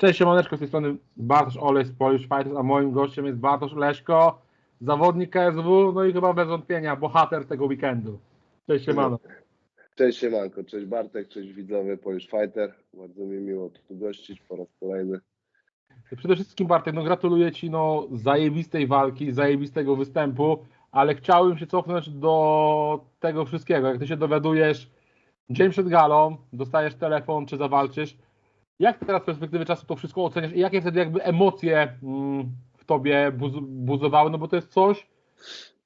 Cześć, siemaneczko, z tej strony Bartosz Olej z Polish Fighters, a moim gościem jest Bartosz Leszko, zawodnik KSW, no i chyba bez wątpienia bohater tego weekendu. Cześć, siemano. Cześć Siemanko, cześć Bartek, cześć widzowie Polish Fighter. Bardzo mi miło tu gościć po raz kolejny. Przede wszystkim Bartek, no gratuluję Ci no, zajebistej walki, zajebistego występu, ale chciałbym się cofnąć do tego wszystkiego. Jak Ty się dowiadujesz dzień przed galą, dostajesz telefon, czy zawalczysz, jak teraz z perspektywy czasu to wszystko oceniasz i jakie wtedy jakby emocje mm, w Tobie buz, buzowały, no bo to jest coś,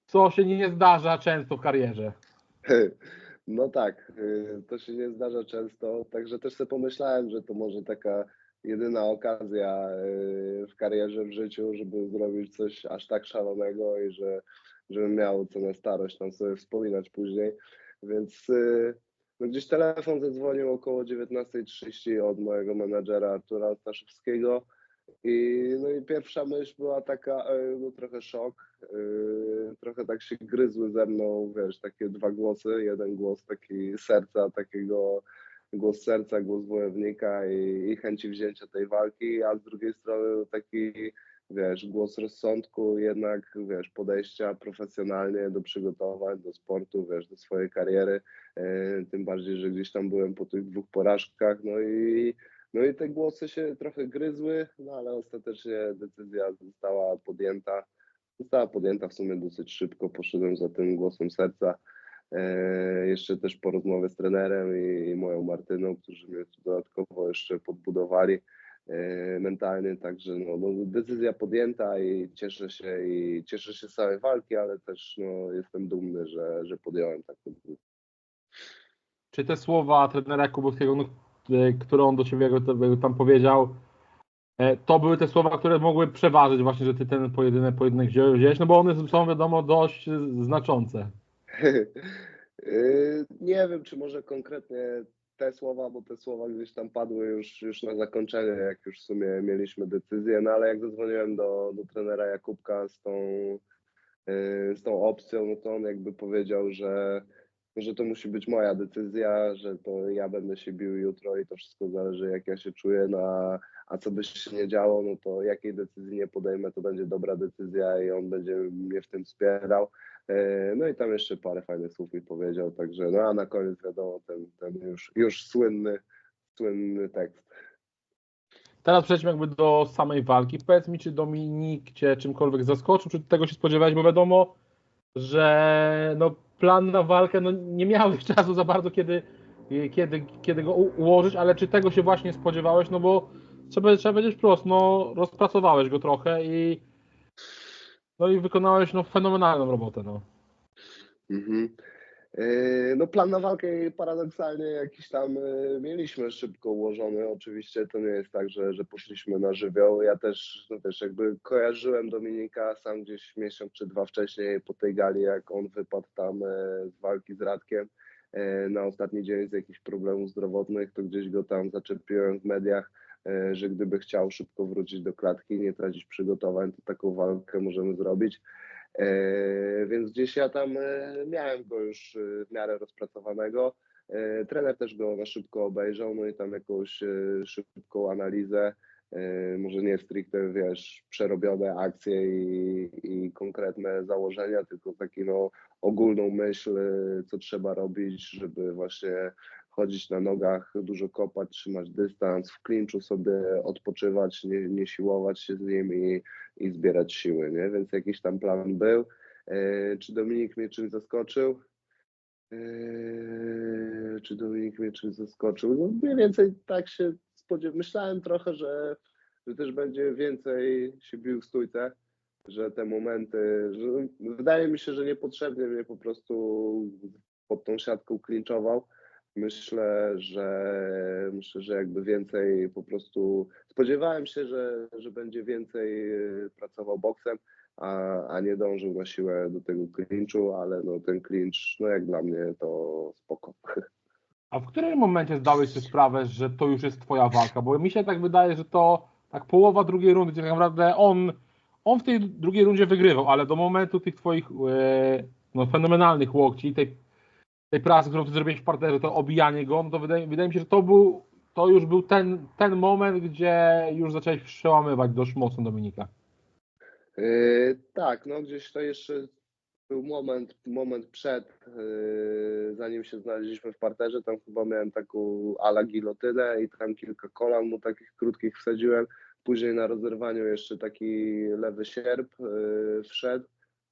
co się nie zdarza często w karierze. No tak, y, to się nie zdarza często, także też sobie pomyślałem, że to może taka jedyna okazja y, w karierze, w życiu, żeby zrobić coś aż tak szalonego i że żebym miał co na starość tam sobie wspominać później, więc y, no gdzieś telefon zadzwonił około 19.30 od mojego menadżera Artura Staszewskiego. I, no i pierwsza myśl była taka, e, no trochę szok, yy, trochę tak się gryzły ze mną, wiesz, takie dwa głosy, jeden głos taki serca, takiego głos serca, głos wojownika i, i chęci wzięcia tej walki, a z drugiej strony taki wiesz, głos rozsądku, jednak, wiesz, podejścia profesjonalnie do przygotowań, do sportu, wiesz, do swojej kariery, e, tym bardziej, że gdzieś tam byłem po tych dwóch porażkach, no i no i te głosy się trochę gryzły, no ale ostatecznie decyzja została podjęta. Została podjęta w sumie dosyć szybko, poszedłem za tym głosem serca. E, jeszcze też po rozmowie z trenerem i, i moją Martyną, którzy mnie dodatkowo jeszcze podbudowali. E, mentalny, także no, no, decyzja podjęta i cieszę się i cieszę się z całej walki, ale też no, jestem dumny, że, że podjąłem taką decyzję. Czy te słowa trenera Kubowskiego, no, e, które on do ciebie tam powiedział, e, to były te słowa, które mogły przeważyć właśnie, że ty ten pojedynek, pojedynek wziąłeś, no bo one są wiadomo dość znaczące. Nie wiem, czy może konkretnie te słowa, bo te słowa gdzieś tam padły już, już na zakończenie, jak już w sumie mieliśmy decyzję, no ale jak zadzwoniłem do, do trenera Jakubka z tą, yy, z tą opcją, no to on jakby powiedział, że, że to musi być moja decyzja, że to ja będę się bił jutro i to wszystko zależy jak ja się czuję, no a, a co by się nie działo, no to jakiej decyzji nie podejmę, to będzie dobra decyzja i on będzie mnie w tym wspierał. E, no i tam jeszcze parę fajnych słów mi powiedział, także no a na koniec wiadomo ten, ten już, już słynny, słynny tekst. Teraz przejdźmy jakby do samej walki. Powiedz mi, czy Dominik Cię czymkolwiek zaskoczył, czy tego się spodziewałeś, bo wiadomo, że no, plan na walkę, no, nie miałeś czasu za bardzo, kiedy, kiedy, kiedy go ułożyć, ale czy tego się właśnie spodziewałeś, no bo trzeba, trzeba powiedzieć wprost, no rozpracowałeś go trochę i no i wykonałeś no, fenomenalną robotę. No. Mhm. E, no plan na walkę paradoksalnie jakiś tam e, mieliśmy szybko ułożony. Oczywiście to nie jest tak, że, że poszliśmy na żywioł. Ja też, no też jakby kojarzyłem Dominika sam gdzieś miesiąc czy dwa wcześniej po tej gali, jak on wypadł tam e, z walki z Radkiem na ostatni dzień z jakichś problemów zdrowotnych, to gdzieś go tam zaczepiłem w mediach że gdyby chciał szybko wrócić do klatki, nie tracić przygotowań, to taką walkę możemy zrobić. E, więc gdzieś ja tam e, miałem go już w miarę rozpracowanego. Trener też go na szybko obejrzał, no i tam jakąś szybką analizę, może nie stricte, wiesz, przerobione akcje i, i konkretne założenia, tylko taki no ogólną myśl, co trzeba robić, żeby właśnie chodzić na nogach, dużo kopać, trzymać dystans, w klinczu sobie odpoczywać, nie, nie siłować się z nim i, i zbierać siły, nie? Więc jakiś tam plan był. E, czy Dominik mnie czymś zaskoczył? E, czy Dominik mnie czymś zaskoczył? No mniej więcej tak się spodziewałem. Myślałem trochę, że, że też będzie więcej się bił w stójce, że te momenty, że wydaje mi się, że niepotrzebnie mnie po prostu pod tą siatką klinczował Myślę, że myślę, że jakby więcej po prostu spodziewałem się, że, że będzie więcej e, pracował boksem, a, a nie dążył na siłę do tego clinchu, ale no ten clinch, no jak dla mnie to spoko. A w którym momencie zdałeś sobie sprawę, że to już jest twoja walka? Bo mi się tak wydaje, że to tak połowa drugiej rundy, gdzie tak naprawdę on, on w tej drugiej rundzie wygrywał, ale do momentu tych twoich e, no, fenomenalnych łokci, tej tej pracy, którą ty zrobiłeś w parterze, to obijanie go, no to wydaje, wydaje mi się, że to był to już był ten, ten moment, gdzie już zacząłeś przełamywać dość mocno Dominika. Yy, tak, no gdzieś to jeszcze był moment, moment przed, yy, zanim się znaleźliśmy w parterze, tam chyba miałem taką ala gilotynę i tam kilka kolan mu takich krótkich wsadziłem. Później na rozerwaniu jeszcze taki lewy sierp yy, wszedł.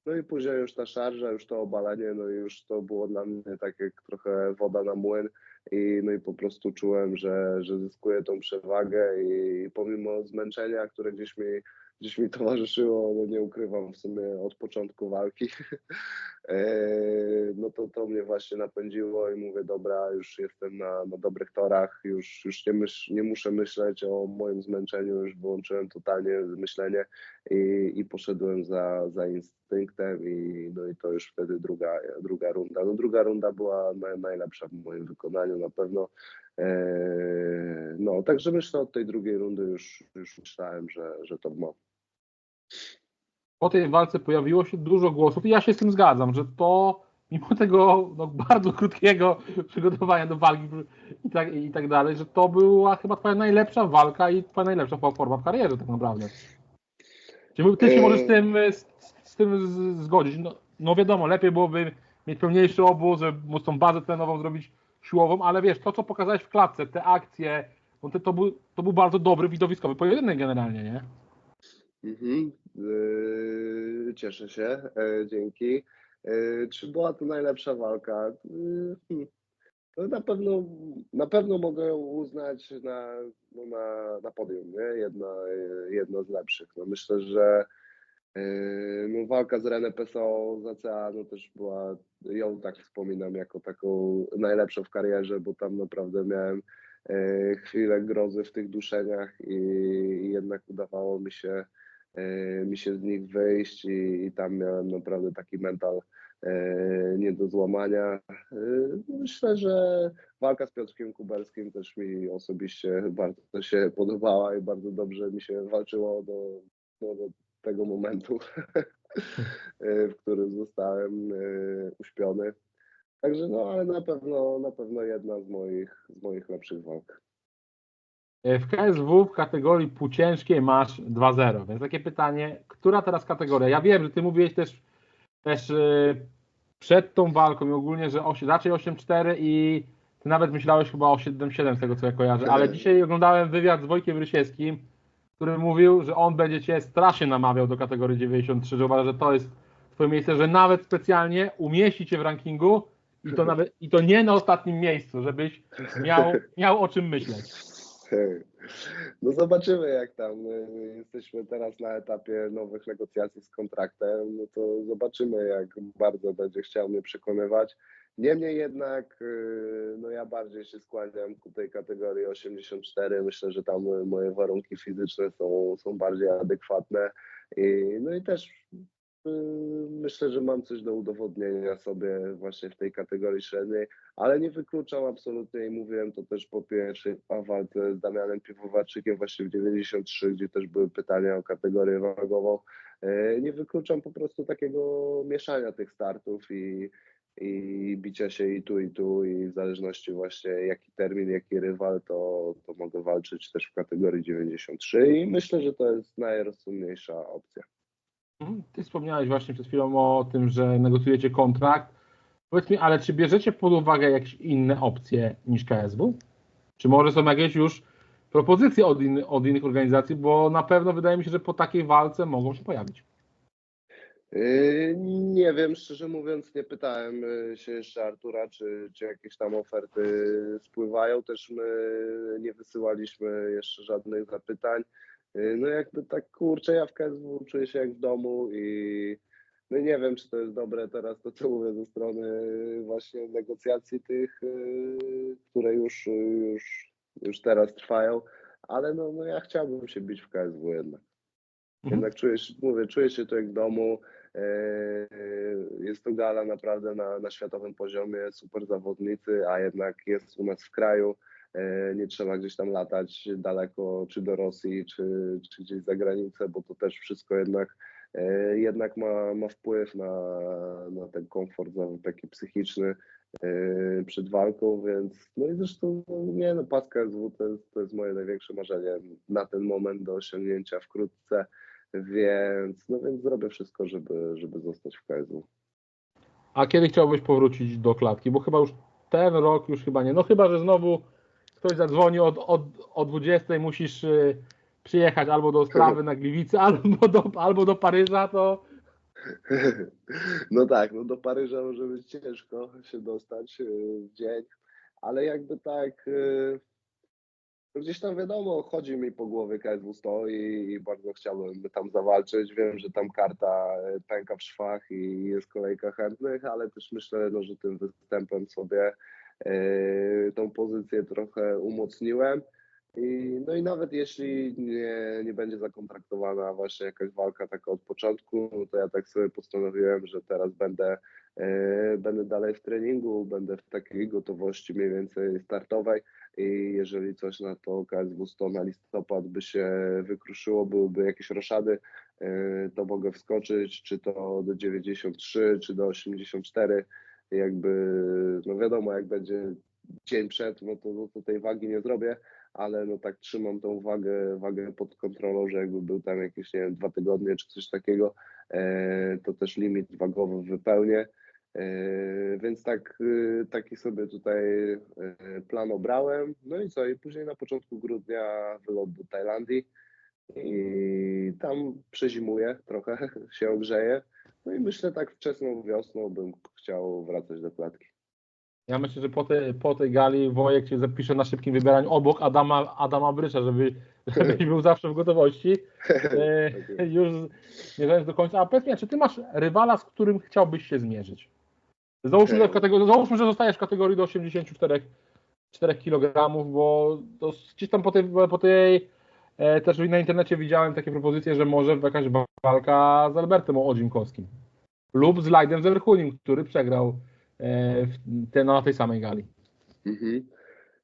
No i później już ta szarża, już to obalenie, no i już to było dla mnie tak jak trochę woda na młyn. I no i po prostu czułem, że, że zyskuję tą przewagę i pomimo zmęczenia, które gdzieś mi gdzieś mi towarzyszyło, no nie ukrywam w sumie od początku walki, no to to mnie właśnie napędziło i mówię, dobra, już jestem na, na dobrych torach, już, już nie, myśl, nie muszę myśleć o moim zmęczeniu, już wyłączyłem totalnie myślenie i, i poszedłem za, za instynktem i, no i to już wtedy druga, druga runda. No druga runda była najlepsza w moim wykonaniu na pewno. E, no, także myślę od tej drugiej rundy już, już myślałem, że, że to ma po tej walce pojawiło się dużo głosów i ja się z tym zgadzam, że to mimo tego no, bardzo krótkiego przygotowania do walki i tak, i tak dalej, że to była chyba twoja najlepsza walka i twoja najlepsza forma w karierze tak naprawdę. Czy ty się możesz z tym, z, z tym zgodzić? No, no, wiadomo, lepiej byłoby mieć pełniejszy obóz, żeby móc tą bazę trenową zrobić siłową, ale wiesz, to co pokazałeś w klatce, te akcje, no to, to, był, to był bardzo dobry widowiskowy pojedynek generalnie, nie? Mhm. Yy, cieszę się, yy, dzięki. Yy, czy była to najlepsza walka? Yy. No na pewno, na pewno mogę ją uznać na, no na, na podium, nie? Jedna, jedna z lepszych. No myślę, że yy, no walka z René Peso z ACA no też była, ją tak wspominam jako taką najlepszą w karierze, bo tam naprawdę miałem yy, chwilę grozy w tych duszeniach i, i jednak udawało mi się mi się z nich wyjść i, i tam miałem naprawdę taki mental e, nie do złamania. E, myślę, że walka z Piotrkiem Kubelskim też mi osobiście bardzo się podobała i bardzo dobrze mi się walczyło do, do, do tego momentu, w którym zostałem uśpiony. Także no, ale na pewno, na pewno jedna z moich, z moich lepszych walk. E, w KSW w kategorii półciężkiej masz 2-0, więc takie pytanie, która teraz kategoria? Ja wiem, że ty mówiłeś też, też e, przed tą walką i ogólnie, że 8, raczej 8-4 i ty nawet myślałeś chyba o 7-7 z tego co ja kojarzę, ale dzisiaj oglądałem wywiad z Wojkiem Rysiewskim, który mówił, że on będzie cię strasznie namawiał do kategorii 93, że uważa, że to jest twoje miejsce, że nawet specjalnie umieści cię w rankingu i to, nawet, i to nie na ostatnim miejscu, żebyś miał, miał o czym myśleć. No zobaczymy jak tam. Jesteśmy teraz na etapie nowych negocjacji z kontraktem, no to zobaczymy jak bardzo będzie chciał mnie przekonywać. Niemniej jednak y, no ja bardziej się skłaniam ku tej kategorii 84. Myślę, że tam moje warunki fizyczne są, są bardziej adekwatne. I, no i też y, myślę, że mam coś do udowodnienia sobie właśnie w tej kategorii średniej ale nie wykluczam absolutnie i mówiłem to też po pierwszej walce z Damianem Piwowarczykiem właśnie w 93, gdzie też były pytania o kategorię wagową. E, nie wykluczam po prostu takiego mieszania tych startów i, i bicia się i tu, i tu, i w zależności właśnie jaki termin, jaki rywal, to, to mogę walczyć też w kategorii 93 i myślę, że to jest najrozsądniejsza opcja. Mhm. Ty wspomniałeś właśnie przed chwilą o tym, że negocjujecie kontrakt. Powiedz mi, ale czy bierzecie pod uwagę jakieś inne opcje niż KSW? Czy może są jakieś już propozycje od, od innych organizacji? Bo na pewno wydaje mi się, że po takiej walce mogą się pojawić. Yy, nie wiem, szczerze mówiąc, nie pytałem yy, się jeszcze Artura, czy, czy jakieś tam oferty spływają. Też my nie wysyłaliśmy jeszcze żadnych zapytań. Yy, no jakby tak kurczę, ja w KSW czuję się jak w domu i no nie wiem, czy to jest dobre teraz to, co mówię ze strony właśnie negocjacji tych, y, które już, już, już teraz trwają, ale no, no ja chciałbym się bić w KSW jednak. Mhm. Jednak czuję się, mówię, czuję się tu jak w domu. Jest to gala naprawdę na, na światowym poziomie, super zawodnicy, a jednak jest u nas w kraju. E, nie trzeba gdzieś tam latać daleko, czy do Rosji, czy, czy gdzieś za granicę, bo to też wszystko jednak E, jednak ma, ma wpływ na, na ten komfort taki psychiczny yy, przed walką, więc no i zresztą nie no, paska SW to jest, to jest moje największe marzenie na ten moment do osiągnięcia wkrótce, więc no więc zrobię wszystko, żeby, żeby zostać w KSW. A kiedy chciałbyś powrócić do klatki? Bo chyba już ten rok już chyba nie. No chyba, że znowu ktoś zadzwoni od, od, o 20 musisz y, przyjechać albo do Sprawy na Gliwice, albo do, albo do Paryża, to No tak, no do Paryża może być ciężko się dostać y, w dzień, ale jakby tak y, no gdzieś tam wiadomo, chodzi mi po głowie KSW 100 i, i bardzo chciałbym tam zawalczyć. Wiem, że tam karta pęka w szwach i jest kolejka chętnych, ale też myślę, no, że tym występem sobie tą pozycję trochę umocniłem. I, no i nawet jeśli nie, nie będzie zakontraktowana właśnie jakaś walka taka od początku, no to ja tak sobie postanowiłem, że teraz będę, e, będę dalej w treningu, będę w takiej gotowości mniej więcej startowej i jeżeli coś na to KSW 100 na listopad by się wykruszyło, byłyby jakieś roszady, e, to mogę wskoczyć, czy to do 93, czy do 84, jakby, no wiadomo, jak będzie dzień przed, no to, no to tej wagi nie zrobię, ale no tak trzymam tą wagę, wagę pod kontrolą, że jakby był tam jakieś, nie wiem, dwa tygodnie czy coś takiego, e, to też limit wagowy wypełnię. E, więc tak, e, taki sobie tutaj plan obrałem. No i co? I później na początku grudnia wylot do Tajlandii i tam przezimuję trochę, się ogrzeję. No i myślę tak wczesną wiosną bym chciał wracać do klatki. Ja myślę, że po, te, po tej gali Wojek cię zapisze na szybkim wybieraniu obok Adama, Adama Brycza, żeby, żebyś był zawsze w gotowości. E, już zmierzając do końca. A powiedz mi, czy ty masz rywala, z którym chciałbyś się zmierzyć? Załóżmy, załóżmy że zostajesz w kategorii do 84 4 kg, bo to gdzieś tam po tej, po tej też na internecie widziałem takie propozycje, że może jakaś walka z Albertem Odzimkowskim lub z Lajdem Zerchunim, który przegrał E, te, na tej samej gali. Mhm.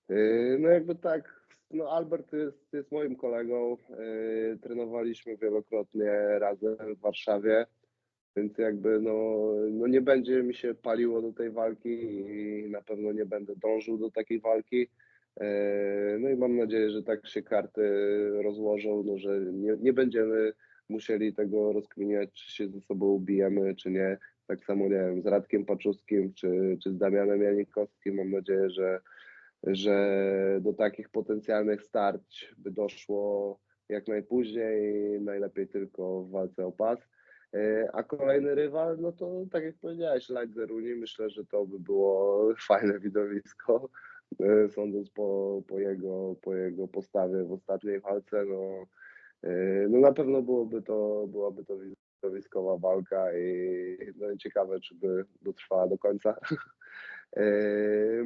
E, no jakby tak, no Albert jest, jest moim kolegą, e, trenowaliśmy wielokrotnie razem w Warszawie, więc jakby no, no nie będzie mi się paliło do tej walki i na pewno nie będę dążył do takiej walki. No i mam nadzieję, że tak się karty rozłożą, no, że nie, nie będziemy musieli tego rozkminiać, czy się ze sobą ubijemy, czy nie. Tak samo, nie wiem, z Radkiem Paczuskim czy, czy z Damianem Janikowskim. Mam nadzieję, że, że do takich potencjalnych starć by doszło jak najpóźniej, najlepiej tylko w walce o pas. E, a kolejny rywal, no to tak jak powiedziałeś, Light Zeruni, myślę, że to by było fajne widowisko. E, sądząc po, po, jego, po jego postawie w ostatniej walce, no, e, no na pewno byłoby to, byłaby to widowiskowa walka i no, ciekawe, czy by dotrwała do końca. E,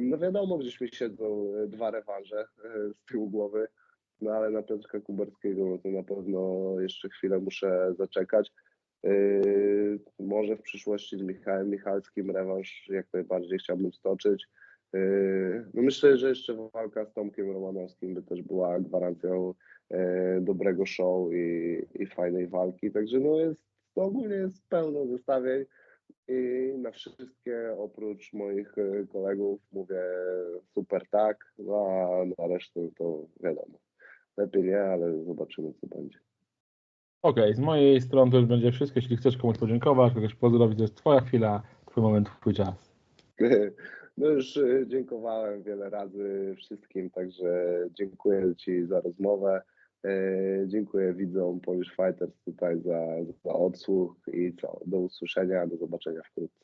no wiadomo, gdzieś mi siedzą dwa rewanże z tyłu głowy, no ale na Piotrka Kuberskiego no to na pewno jeszcze chwilę muszę zaczekać. Może w przyszłości z Michałem Michalskim rewanż jak najbardziej chciałbym stoczyć. No myślę, że jeszcze walka z Tomkiem Romanowskim by też była gwarancją dobrego show i, i fajnej walki. Także no jest to ogólnie jest pełno zestawień i na wszystkie oprócz moich e, kolegów mówię super tak, no a na resztę to wiadomo. Lepiej nie, ale zobaczymy co będzie. Okej, okay, z mojej strony to już będzie wszystko. Jeśli chcesz komuś podziękować, kogoś pozdrowić, to jest Twoja chwila, Twój moment, Twój czas. No już e, dziękowałem wiele razy wszystkim, także dziękuję Ci za rozmowę. E, dziękuję widzom Polish Fighters tutaj za, za odsłuch i co, do usłyszenia, do zobaczenia wkrótce.